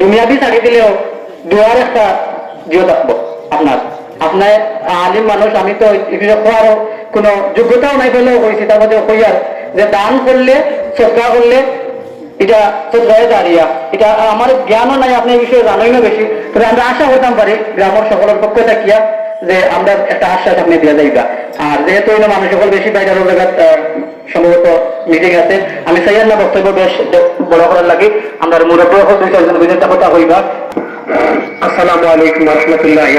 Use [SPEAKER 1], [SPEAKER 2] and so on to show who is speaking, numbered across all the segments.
[SPEAKER 1] দুনিয়াবি ছাড়ি দিলেও দুয়ার একটা জিও থাকব আপনার। আপনার আলিম মানুষ, আমি তো খোয়ারও কোনো যোগ্যতাও নাই পেলেও কইছি, তার মধ্যে কইয়ার যে দান করলে সৎকার করলে, এটা সৎকারে দাঁড়িয়া। এটা আমার জ্ঞানও নাই, আপনি এই বিষয়ে জানোই না বেশি। তবে আমরা আশা করতাম পারি, গ্রামের সকলের পক্ষে থাকিয়া যে আমরা একটা আশ্বাস আপনি দিয়ে যাইবা আর যেহেতু এই মানুষ সকল বেশি বাইরে জায়গাত সম্ভবত মিটিং আছে। আমি চাইয়ার না বক্তব্য বেশ বড় করার লাগি। আমরা মুরব্ব দুই চারজন বিজেতা কথা হইবা। আসসালামু আলাইকুম রহমতুল্লাহ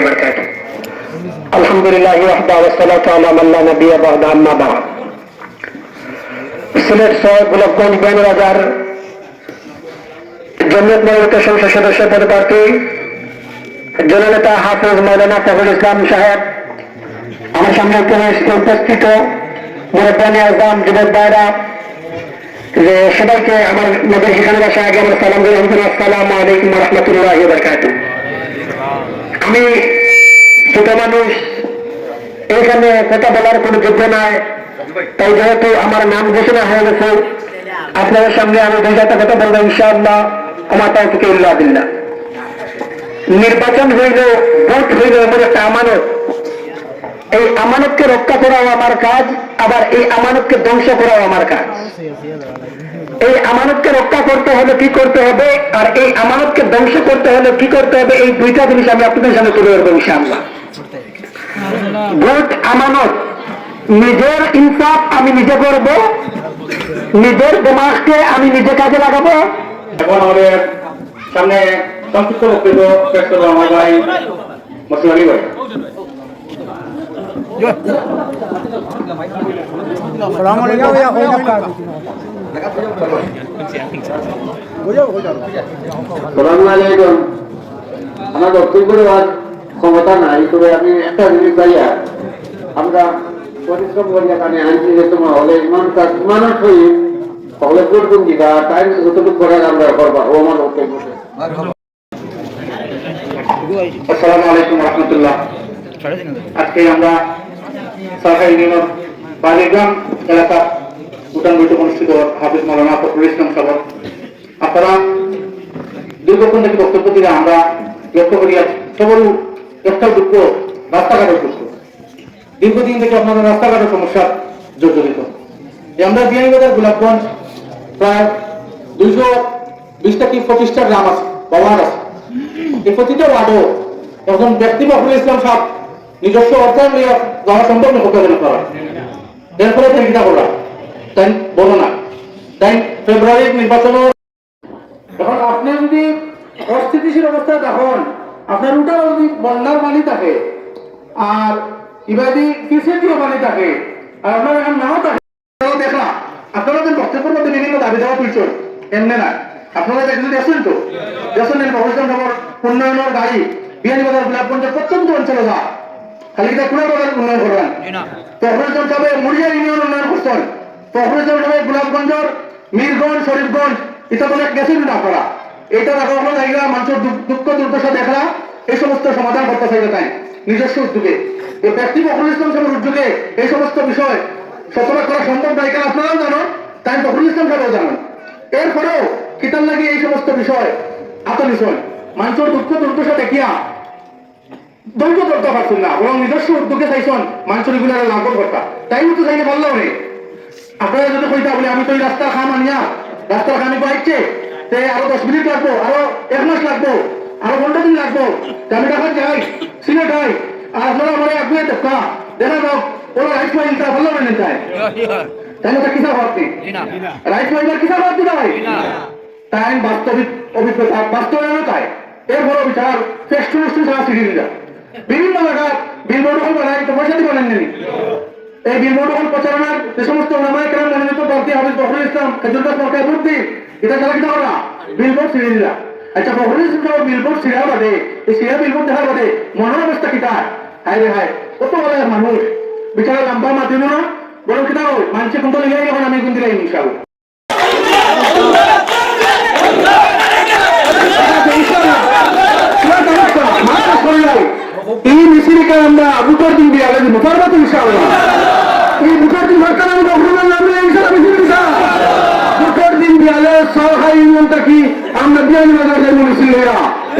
[SPEAKER 1] আলহামদুলিল্লাহ আলা মান লা বা'দা, আম্মা বা'দ। সিলেট গোলাপগঞ্জ জমিয়ত সংসদ সদস্য পদপ্রার্থী জননেতা হাফিজ মৌলানা ফখরুল ইসলাম সাহেব। আমার সামনে উপস্থিত। মুরব্বানি আজম, যুবক ভাইরা, যে সবাইকে আমার নদীর ঠিকানা বাসা আগে আমার সালাম দিলাম আসসালামু আলাইকুম রহমতুল্লাহ বরকাত আমি ছোট মানুষ, এখানে কথা বলার কোনো যোগ্য নাই। তাই যেহেতু আমার নাম ঘোষণা হয়ে গেছে, আপনাদের সামনে আমি দুই কথা বলব ইনশাআল্লাহ। আমার তাই থেকে উল্লাহ দিল্লা নির্বাচন হইল, ভোট হইল এমন একটা আমানত। এই আমানতকে রক্ষা করাও আমার কাজ, আবার এই আমানতকে ধ্বংস করাও আমার কাজ। এই আমানতকে রক্ষা করতে হলে কি করতে হবে, আর এই আমানতকে ধ্বংস করতে হলে কি করতে হবে, এই দুইটা জিনিস আমি আপনাদের সামনে তুলে ধরবো ইনশাআল্লাহ। ভোট, আমানত। নিজের ইনসাফ আমি নিজে করব, নিজের দিমাগকে আমি নিজে কাজে লাগাবো।
[SPEAKER 2] এখন আমাদের সামনে সংক্ষিপ্ত বক্তব্য পেশ করব আমার ভাই মসুর আলী ভাই
[SPEAKER 3] সালামু আলাইকুম আমার বক্তব্য দেওয়ার ক্ষমতা নাই তবে আমি একটা জিনিস পাইয়া আমরা পরিশ্রম করিয়া কানে আনছি যে তোমার হলে ইমান কাজ ইমানের সহিত হলে করবেন দিবা তাই যতটুকু করে আমরা করবা ও আমার বক্তব্য
[SPEAKER 2] আসসালামু আলাইকুম রহমতুল্লাহ। আজকে আমরা সরকারি ইউনিয়ন বালিগ্রাম এলাকা ভুটান অনুষ্ঠিত হাফিজ মৌলানা ফখরুল ইসলাম সভা আপনারা দীর্ঘক্ষণ থেকে বক্তব্য দিলে আমরা লক্ষ্য করি সবল একটা দুঃখ রাস্তাঘাটের দুঃখ। দীর্ঘদিন থেকে আপনারা রাস্তাঘাটের সমস্যা জর্জরিত। আমরা বিয়ানীবাজার গোলাপগঞ্জ প্রায় দুইশো বিশটা কি পঁচিশটা গ্রাম আছে বা ওয়ার্ড আছে। এই প্রতিটা ওয়ার্ডও এখন ব্যক্তি ফখরুল ইসলাম সাহেব নিজস্ব অর্থায়ন নিয়ে যাওয়া সম্ভব করা এর ফলে তিনি করা তাই বলো না। তাই ফেব্রুয়ারির নির্বাচন এখন আপনি যদি অস্থিতিশীল অবস্থায় দেখুন, আপনার উল্টা যদি বন্যার পানি থাকে, আর ইবাদি কৃষিতীয় পানি থাকে, আর আপনার এখন নাও থাকে দেখা আপনারা যে বক্তব্যের মধ্যে বিভিন্ন দাবি দেওয়া তুলছেন। এমনি না। আপনারা দেখছেন দেখছেন তো? দেখছেন খবর উন্নয়নের গাড়ি বিয়ানীবাজার গোলাপগঞ্জের প্রত্যন্ত অঞ্চলে যা খালি এটা কোনো বাজার উন্নয়ন করবেন তখন যাবে মুড়িয়া ইউনিয়ন উন্নয়ন করছেন যাবে গোলাপগঞ্জের মিরগঞ্জ শরীফগঞ্জ এটা বলে গেছেন না করা। এটা দেখা হলো জায়গা মানুষের দুঃখ- দুর্দশা দেখা এই সমস্ত সমাধান করতে চাইবে তাই। নিজস্ব উদ্যোগে। এই ব্যক্তি ফখরুল ইসলাম সাহেবের উদ্যোগে এই সমস্ত বিষয় সতর্ক করা সম্ভব নয়। কারণ আপনারাও জানো তাই ফখরুল ইসলাম সাহেবও জানেন। এরপরেও কিতার লাগে এই সমস্ত বিষয় আতনিশন মানুষের দুঃখ দুর্দশা দেখিয়া ধৈর্য করতে পারছেন না। বরং নিজস্ব উদ্যোগে চাইছেন মানুষের এগুলো লাভ করতা তাই তো চাইলে পারলাম রে আপনারা যদি কইতা বলে আমি তো এই রাস্তা খাম আনিয়া রাস্তার খানি পাইছে তে আরও দশ মিনিট লাগবো আরও এক মাস লাগবো আরও পনেরো দিন লাগবো। তে আমি দেখা যাই সিলেট হয় আর আপনারা আমার আগুয়ে দেখা দেখা যাও ওরা রাইট মাইন তা ভালো মেনে যায় তাই না। কিসা ভাবছি রাইট মাইনের কিসা ভাবছি ভাই তাই বাস্তবিক অভিজ্ঞতা বাস্তবায়ন তাই এরপর বিচার ফেস টু ছাড়া বিভিন্ন জায়গায় বিলবোর্ড হল বানাই তো পয়সা দিবেন নেই এই বিলবোর্ড হল প্রচারণার যে সমস্ত নামায় কেন মনোনীত প্রার্থী হাবিজ ফখরুল ইসলাম খেজুরদাস সরকার ভর্তি, এটা খেলা কিনা করা বিলবোর্ড ছিঁড়ে দিলা আচ্ছা ফখরুল ইসলাম বিলবোর্ড ছিঁড়া বাদে, এই ছিঁড়া বিলবোর্ড দেখার বাদে মনের অবস্থা হাই রে হাই কত বলে মানুষ। লম্বা মাতিল না, বরং হয় মানুষের লিগাই এখন আমি কোন দিলাই ইনশাআল্লাহ। এই মিছিলকে আমরা বুটার দিন দিয়ে আলাদা মুখারবাত ইনশাআল্লাহ। এই বুটার দিন সরকার আমরা অগ্রগণ নামে ইনশাআল্লাহ মিছিল দিছা বুটার দিন দিয়ে আলে সরকারি ইউনিয়নটা কি? আমরা বিয়ানি বাজার যাই মিছিল লইয়া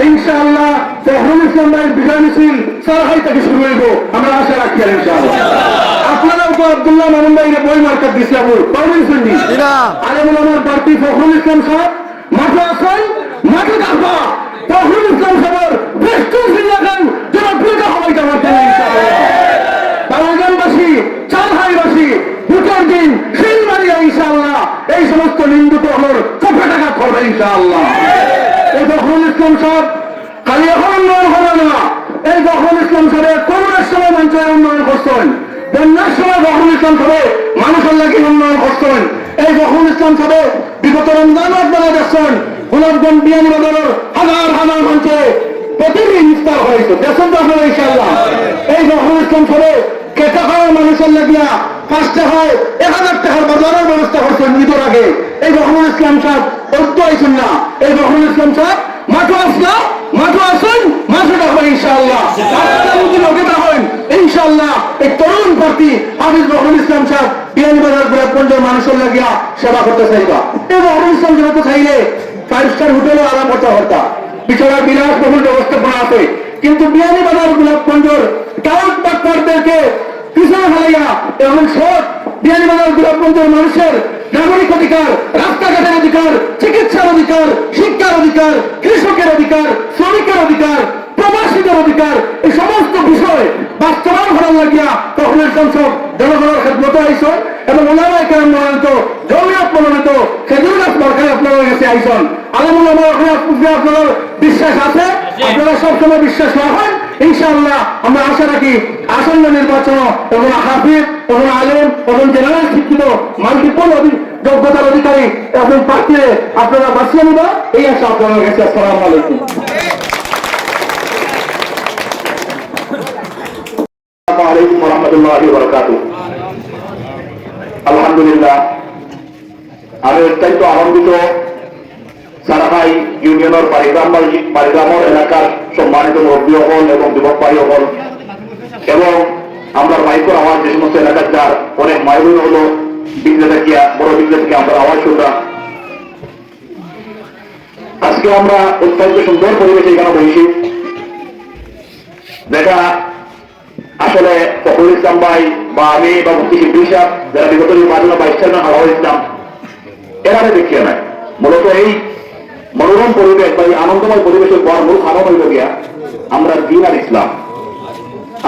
[SPEAKER 2] ইনশাআল্লাহ ফখরুল ইসলাম ভাইয়ের বিজয় মিছিল সারাহাই থেকে শুরু হইব। আমরা আশা রাখি আর ইনশাআল্লাহ। আপনারাও তো আব্দুল্লাহ মামুন ভাইয়ের বই মার্কাত দিছিলাম পাবেন শুননি আলমুল আমার প্রার্থী ফখরুল ইসলাম সাহেব মাঠে আসেন মাঠে থাকবা ফখরুল ইসলাম সাহেবের বেশ লাগান জনপ্রিয়তা হওয়াইতে পারতেন ইনশাআল্লাহ বাংলাদেশবাসী চালহাইবাসী ভোটের দিন শিলমারিয়া এই সমস্ত নিন্দুক হল চোখে টাকা এই ফখরুল ইসলাম খালি এখন উন্নয়ন হবে না। এই ফখরুল ইসলাম সাহেব করোনার সময় মঞ্চের উন্নয়ন করছেন। বন্যার সময় ফখরুল ইসলাম সাহেব মানুষের লাগি উন্নয়ন করছেন। এই ফখরুল ইসলাম সাহেব বিগত রমজান আপনারা দেখছেন গোলাপগঞ্জ বিয়ানি হাজার হাজার মঞ্চে প্রতিদিন ইফতার হয়েছে তো আপনারা ইনশাআল্লাহ। এই ইসলাম সাহেব কেটে খাওয়া মানুষের লাগিয়া পাঁচটা হয় এক হাজার টাকার বাজারের ব্যবস্থা করছেন ঈদের আগে। এই ফখরুল ইসলাম সাহেব অর্থ আইছেন না এই ফখরুল ইসলাম সাহেব মাঠে আসলা, মাঠে আসুন, মাঠে রাখবেন ইনশাআল্লাহ। ইনশাআল্লাহ এই তরুণ প্রার্থী হাফিজ ফখরুল ইসলাম সাহেব বিয়ানি বাজার গোলাপগঞ্জ মানুষের লাগিয়া সেবা করতে চাইবা। এই ফখরুল ইসলাম তো চাইলে ফাইভ স্টার হোটেলে আরাম করতে পারতা বিছানা বিলাস বহুল ব্যবস্থাপনা আছে। কিন্তু বিয়ানি বাজার গোলাপগঞ্জের টাউন পার্টনারদেরকে পিছনে ফেলাইয়া এবং সব বিয়ানি বাজার গোলাপগঞ্জের মানুষের নাগরিক অধিকার, রাস্তাঘাটের অধিকার, চিকিৎসার অধিকার, শিক্ষার অধিকার, কৃষকের অধিকার, শ্রমিকের অধিকার, প্রবাসীদের অধিকার, এই সমস্ত বিষয় বাস্তবায়ন করার লাগিয়া তখন সংসদ জনগণের খেদমত আইসন এবং ওনারা কেন মনোনীত জমিয়ত মনোনীত খেজুর গাছ দরকার আপনাদের কাছে আইসন আলমুল আমার আপনার বিশ্বাস আছে? আপনারা সবসময় বিশ্বাস রাখেন ইনশাআল্লাহ আমরা আশা রাখি আসন্ন নির্বাচন এবং হাফিজ এবং আলেম এবং জেনারেল শিক্ষিত মাল্টিপল যোগ্যতার অধিকারী এবং প্রার্থী আপনারা বাঁচিয়ে নিব। এই আশা আপনাদের কাছে। আসসালামু আলাইকুম আসসালামু আলাইকুম রহমতুল্লাহ আলহামদুলিল্লাহ। আমি অত্যন্ত আনন্দিত সারাহাই ইউনিয়নের পারিগ্রাম পারিগ্রামর এলাকার সম্মানিত মুরব্বী হল এবং যুবক হল এবং আমরা মাইকোর আওয়াজ যে সমস্ত এলাকার যার অনেক মাইবই হলো, বিক্রেতা বড় বিক্রেতা থেকে আমরা আওয়াজ শুনলাম। আজকে আমরা অত্যন্ত সুন্দর পরিবেশে এখানে বসি যেটা আসলে ফখরুল ইসলাম ভাই বা আমি বা মুক্তি শিল্পী যারা বিগত নির্বাচনে বাইশ চেয়ারম্যান হাওয়া ইসলাম এরা দেখিয়ে নাই। মূলত এই মনোরম পরিবেশ বা এই আনন্দময় পরিবেশের পর মূল কারণ হইল গিয়া আমরা দিন আর ইসলাম।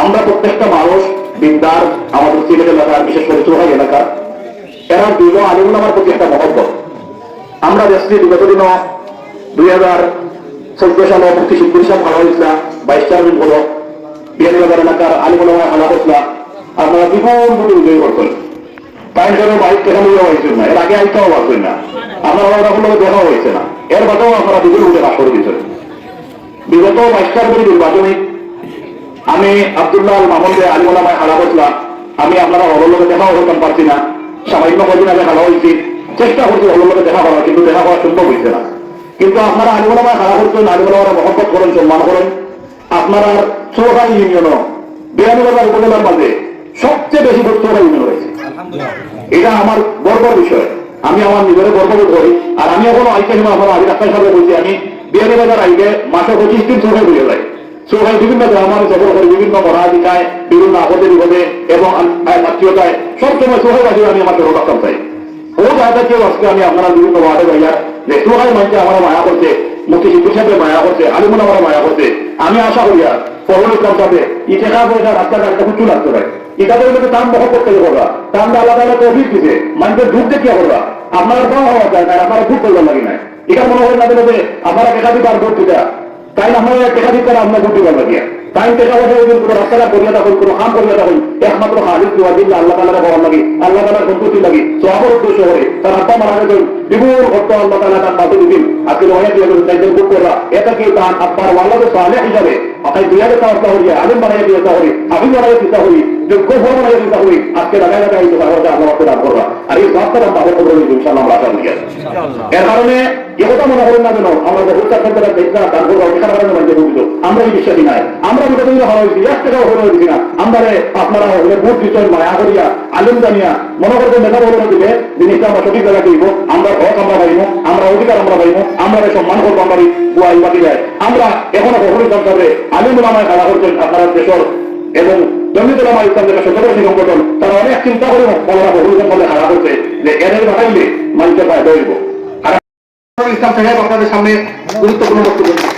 [SPEAKER 2] আমরা প্রত্যেকটা মানুষ, বিদ্যার, আমাদের সিলেট এলাকার, বিশেষ করে চোহাই এলাকার, এরা আলিমুল আমার প্রতি একটা মহব্বত। আমরা দেখছি বিগত দিন দুই হাজার চোদ্দ সালে মুক্তি শিল্পী সাহেব হাওয়া ইসলাম বাইশ চেয়ারম্যান হলো বিয়ানীবাজার এলাকার আলিমুল হালা ইসলাম, আপনারা বিপুল কোটি বিজয়ী করতেন তাই জন্য বাইক কেন নিয়ে হয়েছিল না, এর আগে আইতেও পারছেন না। আপনারা ওরা কোনো দেখা হয়েছে না। এর বাদেও আপনারা বিজয় উঠে কাজ করে দিয়েছেন। বিগত বাইশটার কোটি নির্বাচনী আমি আব্দুল্লাহ মাহমুদে আলিমুল্লাহ করছিলাম। আমি আপনারা হলোর লোকে দেখাও করতাম পারছি না। সামান্য কদিন আগে হালা হয়েছি। চেষ্টা করছি হলোর লোকে দেখা করার, কিন্তু দেখা করা সম্ভব হয়েছে না। কিন্তু আপনারা আলিমুল্লাহ হালা করছেন আলিমুল্লাহ মহব্বত করেন, সম্মান করেন। আপনারা চৌহাই ইউনিয়নও বিরানব্বই উপজেলার মাঝে সবচেয়ে বেশি ভোট চৌহাই ইউনিয়ন রয়েছে এটা আমার গর্বের বিষয়। আমি আমার নিজের গর্ববোধ করি। আর আমি এখনও হিমা আমার আগে ডাক্তার সাহেব বলছি আমি বিয়ারি বাজার আইগে মাসে পঁচিশ দিন চৌহাই বুঝে যাই চৌহাই বিভিন্ন গ্রামারে সফর করি বিভিন্ন মরাধিকায় বিভিন্ন আপদে বিপদে এবং আত্মীয়তায় সবসময় চৌহাই বাজে আমি আমার দেহ ডাক্তার চাই ও জায়গা কেউ আজকে আমি আপনারা বিভিন্ন ওয়ার্ডে ভাইয়া যে চৌহাই মানছে আমার মায়া করছে মুক্তি সাহেবের মায়া করছে আলিমুল আমার মায়া করছে। আমি আশা করি আর পহল ইসলাম ইটেকা পয়সা টাকা পয়সা রাস্তাঘাটটা কিছু লাগতে পারে এটা বলে তো তার মহব্বত করবা তার আলাদা আলাদা অফিস দিছে। মানুষের দুধ দেখিয়া করবা আপনার কম হওয়া যায় না, আপনারা ভুল করবার লাগে না এটা মনে হয় না যে আপনারা একাধিক দিতে আর ভোট দিতে। তাই আমরা একাধিক দিতে আপনার ভোট দিবার লাগিয়া তাই টাকা পয়সা যদি কোনো রাস্তাঘাট করিয়া থাকুন কোনো কাম করিয়া থাকুন একমাত্র হাজির দেওয়া দিন আল্লাহ তালার হওয়ার লাগে আল্লাহ তালার সন্তুষ্টি লাগে সবার উদ্দেশ্য করে। তার আব্বা মারা গেছে বিপুল ভক্ত আল্লাহ তালা তার মাতে দিন আজকে অনেক দিয়ে গেছেন তাই ভোট করা এটা কি তার আব্বার ওয়াল্লাহ সালে হিসাবে? আপনার দুই হাজার টাকা হরিয়া আলিম বানাইয়া দিয়ে হরি আমি বানাইয়া দিতে হরি যোগ্য ফল বানাইয়া দিতে হরি আজকে দিতে পারব আল্লাহ দান করবা। আর এই সবটা আমরা খবর ইনশাল্লাহ আমরা আশা করি। এর কারণে এ মনে করেন না কেন আমরা বহু চাকরি করার দেখি না তারপর অধিকার করার মধ্যে বুঝলো আমরা এই বিশ্বাসী নাই। আমরা বিগত দিনে হওয়া হয়েছি, এক টাকাও হওয়া হয়েছি না। আমরা আপনারা হলে ভোট দিচ্ছেন মায়া করিয়া আলিম জানিয়া মনে করবেন নেতা বলে দিলে জিনিসটা আমরা সঠিক জায়গা দিব আমরা হক আমরা পাইব আমরা অধিকার আমরা পাইব আমরা সম্মান করব, আমরা বুয়াই বাকি যায় আমরা এখনও কখনো সরকারে আলিম ওলামায় খেলা করছেন, আপনারা দেশের এবং জমিত ওলামা ইসলাম যেটা সত্যবাদী সংগঠন তারা অনেক চিন্তা করে বলা বহু বলে হারা করছে, যে এদের বাড়াইলে মানুষের পায়ে আর ইসলাম সাহেব আপনাদের সামনে গুরুত্বপূর্ণ বক্তব্য দিচ্ছেন।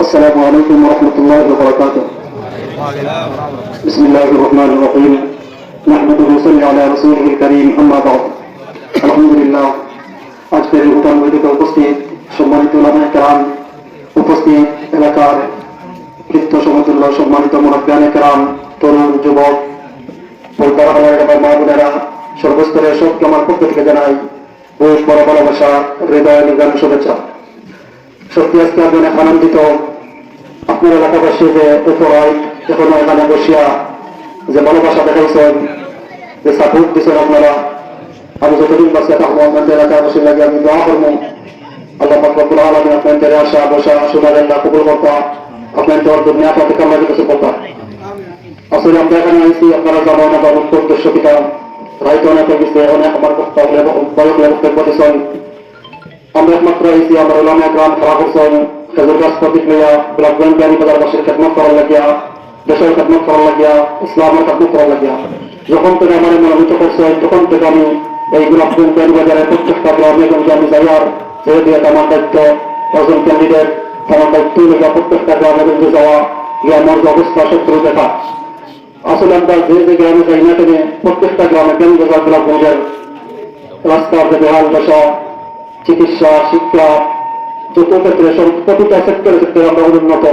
[SPEAKER 3] السلام عليكم ورحمة الله وبركاته بسم الله الرحمن الرحيم نحمده صلى على رسوله الكريم أما بعد الحمد لله আজকের এই উঠান বৈঠকে উপস্থিত সম্মানিত ওলামায়ে কেরাম উপস্থিত এলাকার কৃত্য সমতুল্য সম্মানিত মুরব্বিয়ানে কেরাম তরুণ যুবক এলাকার মা বোনেরা, সর্বস্তরের সবকে আমার পক্ষ থেকে জানাই বহুত বড় ভালোবাসা, হৃদয় নিগান শুভেচ্ছা। সত্যি আজকে আমি অনেক আনন্দিত। আপনার এলাকাবাসী যে উপরায় এখনও এখানে বসিয়া যে ভালোবাসা দেখাইছেন, যে সাপোর্ট দিচ্ছেন আপনারা, আমি যতদিন বাসে থাকব আপনাদের এলাকাবাসীর লাগে আমি দোয়া করব। আল্লাহ পাকুল আলমী আপনাদের আশা বসা শোনার আল্লাহ কবুল করতা, আপনাদের দুনিয়া পাতিকে আমাদের কাছে করতা। আসলে আমরা এখানে আইসি আপনারা জানেন আমার উদ্দেশ্য কিনা রাইতে অনেক গেছে, অনেক আমার বয়ক বক্তব্য দিচ্ছেন আমরা একমাত্র আইসি আমরা ওলামা গ্রাম খারাপ করছেন। খেজুর গাছ প্রতীক লইয়া ব্লক ব্যাংক বিহারি বাজার বাসের খেদমত করার লাগিয়া, দেশের খেদমত করার লাগিয়া, ইসলামের খেদমত করার লাগিয়া। যখন থেকে আমার মনোনীত করছেন তখন থেকে আমি এই ব্লক ব্যাংক বিহারি বাজারের প্রত্যেকটা গ্রামে গঞ্জে আমি যাই আর যেহেতু এটা আমার দায়িত্ব, একজন ক্যান্ডিডেট আমার দায়িত্ব প্রত্যেকটা গ্রামে গঞ্জে যাওয়া গিয়ে আমার অবস্থা শত্রু দেখা আসলে আমরা যে যে গ্রামে যাই না কেন, প্রত্যেকটা গ্রামে কেন্দ্র ব্লক ব্যাংকের রাস্তার যে বেহাল দশা চিকিৎসা, শিক্ষা, যত ক্ষেত্রে, সব প্রতিটা সেক্টরে সেক্টরে আমরা উন্নত।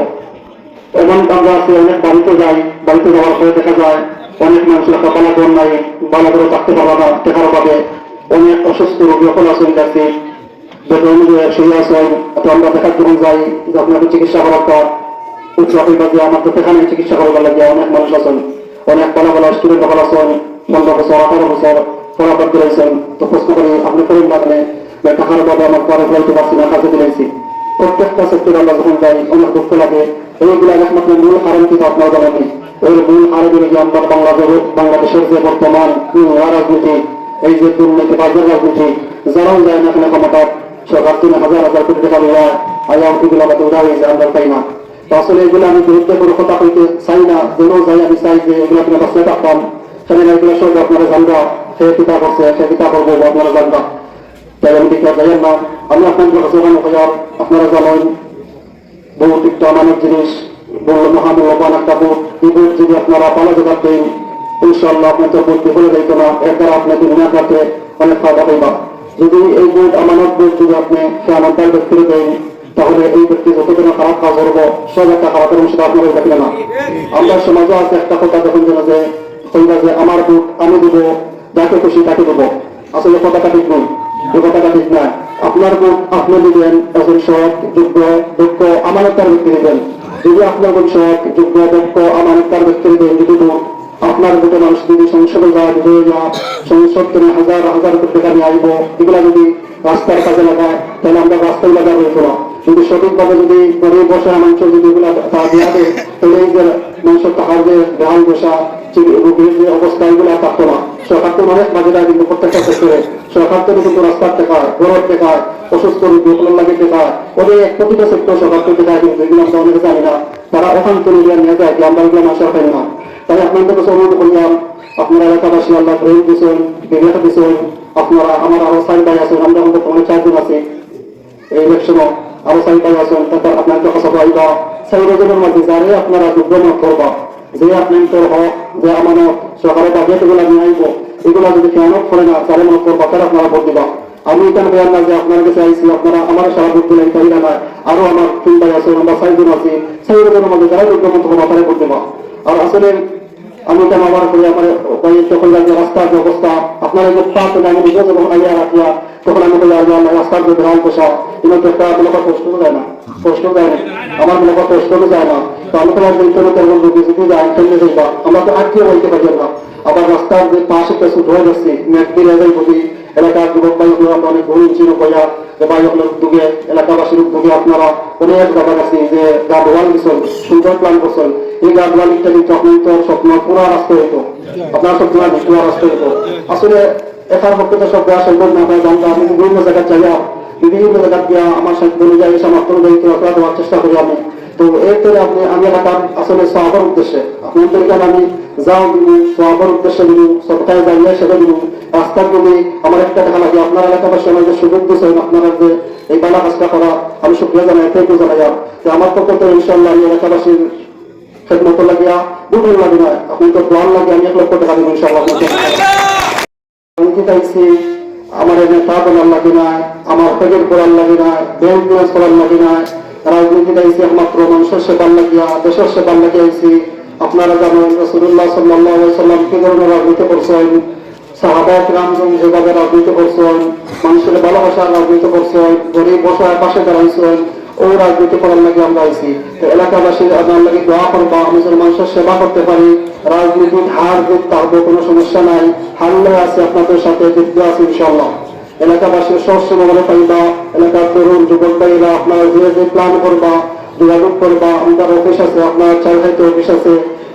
[SPEAKER 3] এমন আমরা আছে, অনেক বাড়িতে যাই, বাড়িতে যাওয়ার পরে দেখা যায়, অনেক মানুষের কপালা কোন নাই, ভালো করে থাকতে পারবে না, দেখার পাবে অনেক অসুস্থ রোগী সকল আসেন যাচ্ছে বেতন অনুযায়ী শুয়ে আসেন তো আমরা দেখার যখন যাই, যে আপনাকে চিকিৎসা করার পর উচ্চ আমার তো এখানে চিকিৎসা করবার লাগে, অনেক মানুষ আছেন। অনেক বলা স্টুডেন্ট সকল আছেন পনেরো বছর আঠারো বছর পড়াপড় করেছেন তো প্রশ্ন করি, আপনি করেন লাগলে টাকার অভাবে আমার পরে বলতে পারছি না, কাজে দিয়েছি প্রত্যেকটা সেক্টরে আমরা যখন যাই, অনেক দুঃখ লাগে। এইগুলো একমাত্র মূল কারণ কিন্তু আপনার জানেন মূল আমরা বাংলাদেশ, বাংলাদেশের যে বর্তমান রাজনীতি, এই যে দুর্নীতি, বাজার রাজনীতি, যারাও যায় না কেন ক্ষমতা সরকার তিন হাজার হাজার কোটি টাকা দেওয়া আয়াম এগুলো আমাদের উদাহ হয়েছে আমরা পাই না। আসলে এগুলো আমি করে কথা কইতে চাই না যেন যাই আমি চাই যে এগুলো আপনার বাঁচতে থাকতাম সেখানে এগুলো সব আপনারা জানবা সে কিতা করছে সে কিতা করব আপনারা জানবা। তাই আমি ঠিক যাইয়েন না। আমি আপনাদের কাছে করি আপনারা জানেন, বহুত একটা আমানের জিনিস বড় মহামূল্যবান একটা বুট এই বুট যদি আপনারা পালা জোগাড় দেন ইনশাল্লাহ আপনাদের বুট বিফলে যাইত না। এর দ্বারা আপনি দুনিয়া কাছে অনেক ফায়দা পাইবা। যদি এই বুট আমানত বুট যদি আপনি সে আমার তার ব্যক্তিকে দেন তাহলে এই ব্যক্তি যতদিন খারাপ কাজ করব, সব একটা খারাপের অংশ আপনারা দেখবে না আমরা সমাজে আছে একটা কথা যখন যেন যে কইবা যে আমার বুট আমি দেবো, যাকে খুশি তাকে দেবো। আসলে কথাটা ঠিক নয়। এই কথাটা ঠিক না আপনার বুক আপনি দিবেন, একজন সৎ, যোগ্য, দক্ষ আমানতার ব্যক্তি দিবেন। যদি আপনার বুক সৎ, যোগ্য, দক্ষ আমার আমানতার ব্যক্তি দিবেন, যদি বুক আপনার বুকে মানুষ যদি সংসদে যায় হয়ে যা সংসদ হাজার হাজার কোটি টাকা নিয়ে আসব, এগুলা যদি রাস্তার কাজে লাগায়, তাহলে আমরা রাস্তায় লাগা হইতো না কিন্তু সঠিকভাবে যদি গরিব বসে মানুষ যদি এগুলা তাহলে যে টাকার যে অবস্থা, এগুলো না। সরকার তো অনেক কিন্তু প্রত্যেকটা সরকার তো কিন্তু রাস্তার টেকায় অসুস্থ লাগে ওদের প্রতিটা সেক্টর সরকার তো কিন্তু এগুলো আমরা অনেকে জানি না। তারা ওখান থেকে নিয়ে যায় আমরা এগুলো মানুষের না। তাই আপনাদের কাছে অনুরোধ করলাম, আপনারা এলাকাবাসী আল্লাহ আপনারা আমার আরও সাইড ভাই আছেন, আমরা আমাদের অনেক চারজন আছে। এই ইলেকশনও আরও সাইড ভাই আছেন, তারপর আপনার কথা আইবা সাইড জনের মাঝে যারে আপনারা মত করবা, যে আপনার হক, যে আমানত সরকারের বাজেট এগুলো নিয়ে আইব, এগুলো যদি খেয়ানত করে না, তাহলে মনে করবা, তারা আপনারা ভোট দিবা। আমি এখানে বললাম না যে আপনার কাছে আইসি আপনারা আমার সারা ভোট দিলেন, তাই না আরও আমার তিন ভাই আছে আমরা চারজন আছি। চারজনের মধ্যে যারা মত করবা, তারা ভোট দিবা। আর আসলে আমি এটা ব্যবহার করি আমার ভাইয়ের তখন যে রাস্তার যে অবস্থা, আপনারা যে পাঁচ আমি নিজে যখন আইয়া রাখিয়া, তখন আমি বললাম আল্লাহ আল্লাহ রাস্তার যদি হাল পোষা কিন্তু একটা মনে কর প্রশ্ন যায় না প্রশ্ন যায় না, আমার মনে কর প্রশ্ন যায় না। তো আমি তোমার ইন্টারনেট এবং রোগী যদি যায় ইন্টারনেট যাইবা আমরা তো আজকেও বলতে পারি না। আবার রাস্তার যে পাশে একটা সুট হয়ে যাচ্ছে মেঘদিন এদের যদি এলাকার যুবক ভাই হলো আমরা অনেক গরিব ছিল কইয়া, যে ভাই হলো উদ্যোগে এলাকাবাসীর উদ্যোগে আপনারা অনেক ব্যাপার আছে যে গার্ডওয়াল দিচ্ছেন সুন্দর প্ল্যান করছেন এই গার্ডওয়াল ইত্যাদি তখন স্বপ্ন পুরা রাস্তা হইতো আপনার স্বপ্ন পুরা রাস্তা হইতো আসলে একার পক্ষে তো সব দেওয়া সম্ভব না আমরা আমি বিভিন্ন জায়গায় যাইয়া বিভিন্ন জায়গা গিয়া আমার সাথে অনুযায়ী সামর্থ্য অনুযায়ী তোলা দেওয়ার চেষ্টা করি আমি। তো এরপরে আপনি আমি এলাকার আসলে সহাবার উদ্দেশ্যে আপনাদেরকে আমি যাও দিব সহাবার উদ্দেশ্যে দিব সপ্তাহে যাইয়া সেটা দিব। রাস্তার যদি আমার একটা দেখা লাগে আপনার এলাকাবাসী আমাদের সুযোগ দিয়েছেন আপনারা যে এই বালা কাজটা করা আমি শুক্রিয়া জানাই এটাই জানাই। যে আমার পক্ষ থেকে ইনশাল্লাহ আমি এলাকাবাসীর খেদমত লাগিয়া? দুটোই লাগে না আপনি তো প্লান লাগে আমি এক লক্ষ টাকা দিব ইনশাল্লাহ আমি চাইছি? আমার নেতা বলার লাগে না আমার পেটের করার লাগে না ব্যাংক ব্যালেন্স করার লাগে না রাজনীতি চাইছি, একমাত্র মানুষের সেবার লাগিয়া, দেশের সেবার লাগিয়েছি আপনারা জানেন রসুল্লাহ সাল্লাহ সাল্লাম কি ধরনের রাজনীতি করছেন? সাহাবায়ক রামজন যেভাবে রাজনীতি করছেন, মানুষের ভালোবাসার রাজনীতি করছেন, গরিব বসায় পাশে দাঁড়াইছেন ও রাজনীতি করার লাগে আমরা আইছি। তো এলাকাবাসী আপনার লাগে দোয়া করবা মানুষের সেবা করতে পারি। রাজনীতির হার জিত তারপর কোনো সমস্যা নাই। হারলে আছে, আপনাদের সাথে যুদ্ধ আছে ইনশাল্লাহ এলাকাবাসীর সবসময় মনে পাইবা, এলাকার তরুণ যুবক ভাইরা আপনারা যে যে প্ল্যান করবা, যোগাযোগ করবা, আমাদের অফিস আছে, আপনার চারহাইতে অফিস আছে,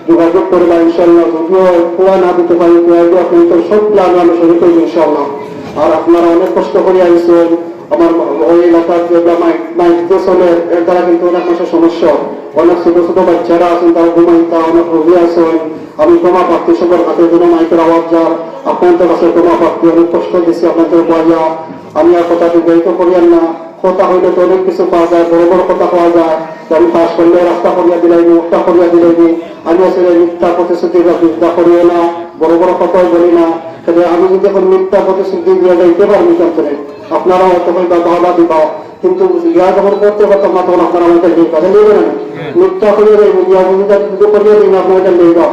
[SPEAKER 3] যোগাযোগ করবা ইনশাল্লাহ যদিও পুরা না দিতে পারি আপনি তো সব প্ল্যান আমি শুরু করব ইনশাল্লাহ আর আপনারা অনেক কষ্ট করে আইসেন আমার ওই এলাকার যে চলে এর দ্বারা কিন্তু অনেক মানুষের সমস্যা অনেক ছোট ছোট বাচ্চারা আছেন তারা ঘুমাইতা অনেক রোগী আছেন আমি তোমার প্রার্থী সবার হাতে জন্য মাইকের আওয়াজ যার। আপনাদের কাছে তোমার প্রার্থী অনেক কষ্ট দিচ্ছি আপনাদের বইয়া আমি আর কথা বিবাহিত করিয়ান না। কথা হইলে তো অনেক কিছু পাওয়া যায়, বড় বড় কথা পাওয়া যায়। আমি পাশ করলে রাস্তা করিয়া দিলাইনি উঠটা করিয়া দিলাইনি। আমি আসলে মিথ্যা প্রতিশ্রুতি মিথ্যা করিও না, বড় বড় কথাও বলি না। আমি যদি এখন মিথ্যা প্রতিশ্রুতি দিয়ে যাইতে পারি কেন আপনারা হয়তো বা বাবা দিবা। কিন্তু ইয়া যখন করতে পারতাম না তখন আপনারা আমাকে নিয়ে কথা নেবে না মিথ্যা করিয়ে দেয় ইয়া ভূমিকা যদি করিয়ে দিন আপনাকে নিয়ে যাও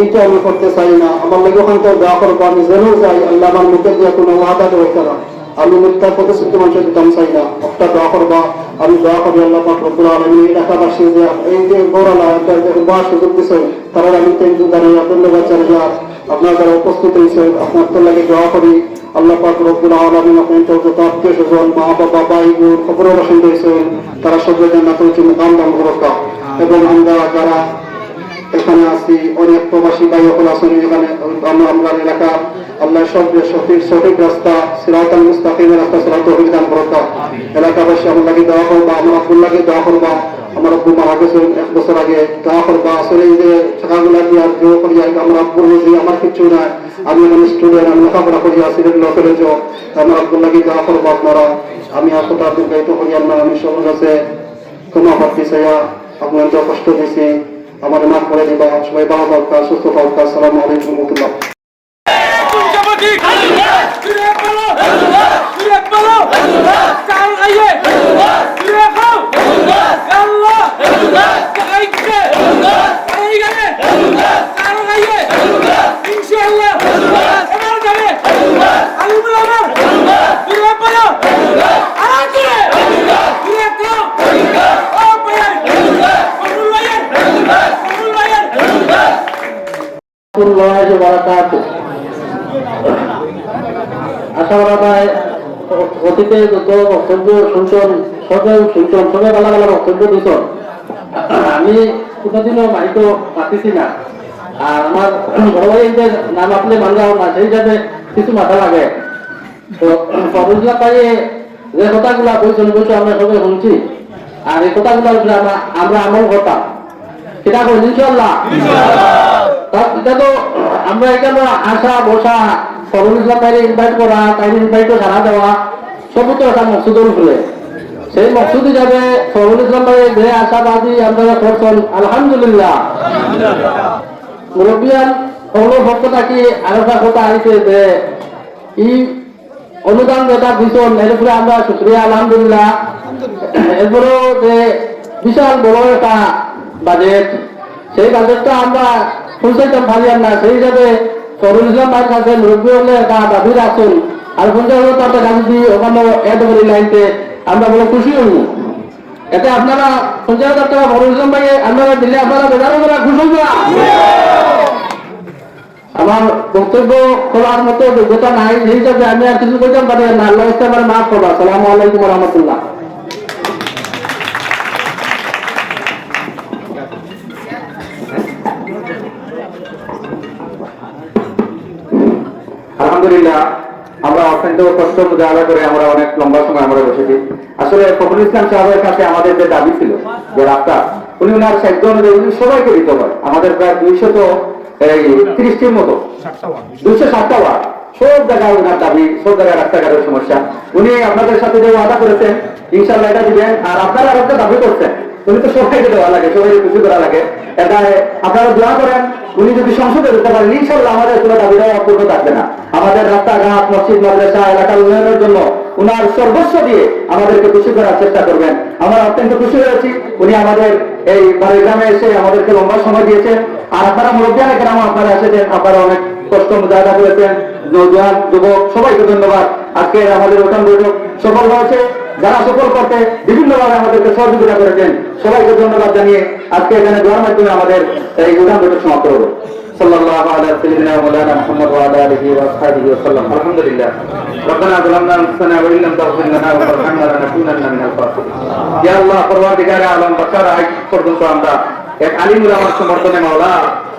[SPEAKER 3] এইটা আমি করতে চাই না। আমার লাগে ওখানে তো দোয়া করব আমি জেনেও যাই আল্লাহ আমার মুখে দিয়ে কোনো ওয়াদা হইতে না। আমি মিথ্যা প্রতিশ্রুতি মানুষের দিতাম চাই না। একটা দোয়া করবা আমি দোয়া করি আল্লাহ রব্বুল আলামিন। এলাকাবাসী যে এই যে গৌরালা একটা যে বা সুযোগ দিছে তারা আমি কিন্তু দাঁড়িয়ে ধন্যবাদ জানাইয়া আপনার যারা উপস্থিত হয়েছে আপনার তো লাগে দোয়া করি। আল্লাহ পাক রব্বুল আলামিন আপনার তো যত আত্মীয় স্বজন, মা বাবা, ভাই, বোন, খবরও বাসিন্দা হয়েছে তারা সবাই জান্নাত হচ্ছে মুকাম দান করকা। এবং আমরা যারা এখানে আছি, অনেক প্রবাসী ভাই সকল আছেন এখানে, আমরা আমরা এলাকা, আল্লাহ সব সঠিক সঠিক রাস্তা, সিরাতাল মুস্তাকিমের রাস্তা, সিরাত তৌফিক দান করতা এলাকাবাসী আমার লাগে দোয়া করবা, আমার লাগে দোয়া করবা, আমার আব্বু মারা গেছে এক বছর আগে, দোয়া করবা। আসলে এই যে টাকাগুলা দিয়ে আর আমার আব্বুর আমার কিছু নাই। আমি এখন স্টুডেন্ট আমি লেখাপড়া করি আসি রেগুলার কলেজ আমার আব্বুর লাগে দোয়া করবা আপনারা। আমি আর কোথাও দীর্ঘায়িত করি আল্লাহ আমি সবার কাছে ক্ষমা প্রার্থী চাইয়া আপনার যা কষ্ট দিয়েছি আমার মাফ করে দিবা। সবাই ভালো থাকা সুস্থ থাকা আসসালামু আলাইকুম রহমতুল্লাহ!
[SPEAKER 4] বক্তব্য শুনছেন সবে শুনছেন সবে ভালো ভালো বক্তব্য দিচ্ছেন আমি কোনোদিনও মাইতো পাতিছি না। আর আমার বড় ভাই যে নাম আপনি মানলাম না সেই হিসাবে কিছু মাথা লাগে। তো ফরুজলা পাইয়ে যে কথাগুলা বলছেন বলছো আমরা সবে শুনছি। আর এই কথাগুলো উপরে আমরা আমল করতাম। সেটা করছি ইনশাল্লাহ তা- এটা তো আমরা এখানে আসা, বসা ইসলাম তাইরে ইনভাইট করা তাইরে ইনভাইটও সারা দেওয়া। তো একটা মকসুদের উপরে সেই মকসুদ হিসাবে সরুল ইসলাম ভাই, যে আশাবাদী আপনারা করছেন, আলহামদুলিল্লাহ। মুরব্বিয়ান সকলের পক্ষ থাকি আর একটা কথা আইছে যে ই অনুদান যেটা দিচ্ছেন এর উপরে আমরা শুক্রিয়া, আলহামদুলিল্লাহ। এরপরেও যে বিশাল বড় একটা বাজেট সেই বাজেটটা আমরা পৌঁছাইতাম পারিয়াম না। সেই হিসাবে সরুল ইসলাম ভাইয়ের কাছে মুরব্বী হলে একটা দাবি রাখুন আর পঞ্চাশ হাজার টাকা গাছ দিয়ে ওখানে এড করে লাইনতে, আমরা বলে খুশি হইব এতে আপনারা পঞ্চাশ হাজার টাকা বড় ইসলাম ভাই আপনারা দিলে আপনারা বেজার করা খুশি হইবা আমার বক্তব্য খোলার মতো যোগ্যতা নাই, সেই হিসাবে আমি আর কিছু করতাম পারি না, আল্লাহ ইসলাম মাফ করবা। সালামু আলাইকুম রহমতুল্লাহ।
[SPEAKER 5] অত্যন্ত কষ্ট করে আমরা অনেক লম্বা সময় আমরা বসেছি। আসলে ফখরুল ইসলাম সাহেবের কাছে আমাদের যে দাবি ছিল, যে রাস্তা, উনি ওনার অনুযায়ী উনি সবাইকে দিতে আমাদের প্রায় দুইশত ত্রিশটির মতো। দুইশো ওয়ার্ড। সব জায়গায় ওনার দাবি, সব জায়গায় রাস্তাঘাটের সমস্যা। উনি আপনাদের সাথে যে ওয়াদা করেছেন ইনশাল্লাহ এটা দিবেন। আর আপনারা আরেকটা দাবি করছেন উনি তো সবাইকে দেওয়া লাগে, সবাইকে খুশি করা লাগে। এটা আপনারা দোয়া করেন, উনি যদি সংসদে যেতে পারেন ইনশাল্লাহ আমাদের কোনো দাবিটা অপূর্ণ থাকবে না। আমাদের রাস্তাঘাট, মসজিদ, মাদ্রাসা, এলাকার উন্নয়নের জন্য উনার সর্বস্ব দিয়ে আমাদেরকে খুশি করার চেষ্টা করবেন। আমরা অত্যন্ত খুশি হয়েছি, উনি আমাদের এই বাড়িগ্রামে এসে আমাদেরকে লম্বা সময় দিয়েছেন। আর আপনারা মুরব্বিয়ানে গ্রামে আপনারা এসেছেন, আপনারা অনেক কষ্ট মুজাহাদা করেছেন। যুবক সবাইকে ধন্যবাদ। আজকে আমাদের ওটান বৈঠক সফল হয়েছে। যারা সফল করতে বিভিন্নভাবে আমাদেরকে সহযোগিতা করেছেন সবাইকে ধন্যবাদ জানিয়ে আজকে এখানে দোয়ার মাধ্যমে আমাদের এই উঠান বৈঠক সমাপ্ত হলো সাল্লাল্লাহু আলা সাইয়্যিদিনা ওয়া মাওলানা মুহাম্মদ ওয়া আলা আলিহি ওয়া আসহাবিহি ওয়া সাল্লাম আলহামদুলিল্লাহ ربنا ظلمنا انفسنا وان لم تغفر لنا وترحمنا لنكونن من الخاسرين يا الله পরওয়ারদিগারে আলম বাশার আজ পর্যন্ত আমরা এক আলিমুল আমার সমর্থনে মাওলা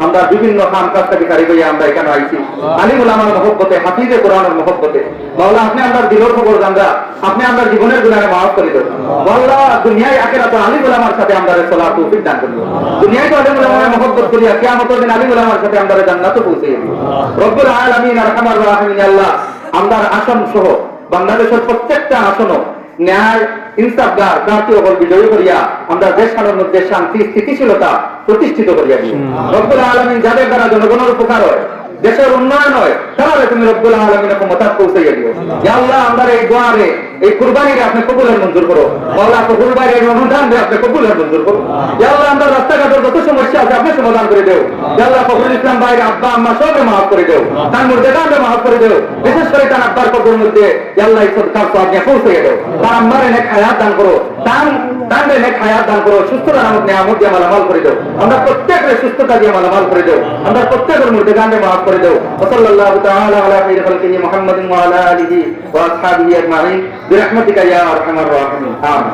[SPEAKER 5] আমরা বিভিন্ন খান কাজ থেকে কারি হইয়া আমরা এখানে আইছি আলিমুল আমার মহব্বতে হাফিজে কোরআনের মহব্বতে মাওলা আপনি আমরা দিলর খবর জানরা আপনি আমরা জীবনের গুণারে মাফ করে দেন মাওলা দুনিয়ায় আখিরাতে আলিমুল আমার সাথে আমরা সলাত তৌফিক দান করুন দুনিয়ায় তো আলিমুল আমার মহব্বত করিয়া কিয়ামতের দিন আলিমুল আমার সাথে আমরা জান্নাতে পৌঁছে দিন রব্বুল আলামিন আরহামার রাহিমিন আল্লাহ আমরা আসন সহ বাংলাদেশের প্রত্যেকটা আসনও ন্যায় ইনসাফগার জাতীয় হল বিজয়ী করিয়া আমরা দেশ দেশখানের মধ্যে শান্তি স্থিতিশীলতা প্রতিষ্ঠিত করিয়া দিই রব্বুল আলমিন যাদের দ্বারা জনগণের উপকার হয় দেশের উন্নয়ন হয় তাহলে তুমি রব্বুল আলমিনের ক্ষমতা পৌঁছাইয়া দিও। আল্লাহ। আমরা এই দোয়ারে এই কুরবানিরে আপনি কবুলের মঞ্জুর করো। মাওলা কবুল বাইরের দিয়ে আপনি কবুলের মঞ্জুর করো। আল্লাহ। আমরা রাস্তাঘাটের যত সমস্যা আছে আপনি সমাধান করে দেও। আল্লাহ। ফখরুল ইসলাম ভাইয়ের আব্বা আম্মা সবে মাফ করে দেও। তার দাঁড়ে মাফ করে দেও। বিশেষ করে তার আব্বার কবর মধ্যে আল্লাহ এই সদকার তো আপনি পৌঁছে দেও। তার আম্মার এনে খায়াত দান করো। তার তার এনে খায়াত দান করো। সুস্থতা নামক নিয়ামত দিয়ে মালামাল করে দেও। আমরা প্রত্যেকের সুস্থতা দিয়ে মালামাল করে দেও। আমরা প্রত্যেকের দাঁড়ে মাফ করে দেও ওসল্লাল্লাহু তাআলা আলা খাইরি খালকিহি মুহাম্মাদিন ওয়া আলা আলিহি ওয়া আসহাবিহি আজমাইন। বিরহমাতিকা ইয়া আরহামার রাহিম আমিন।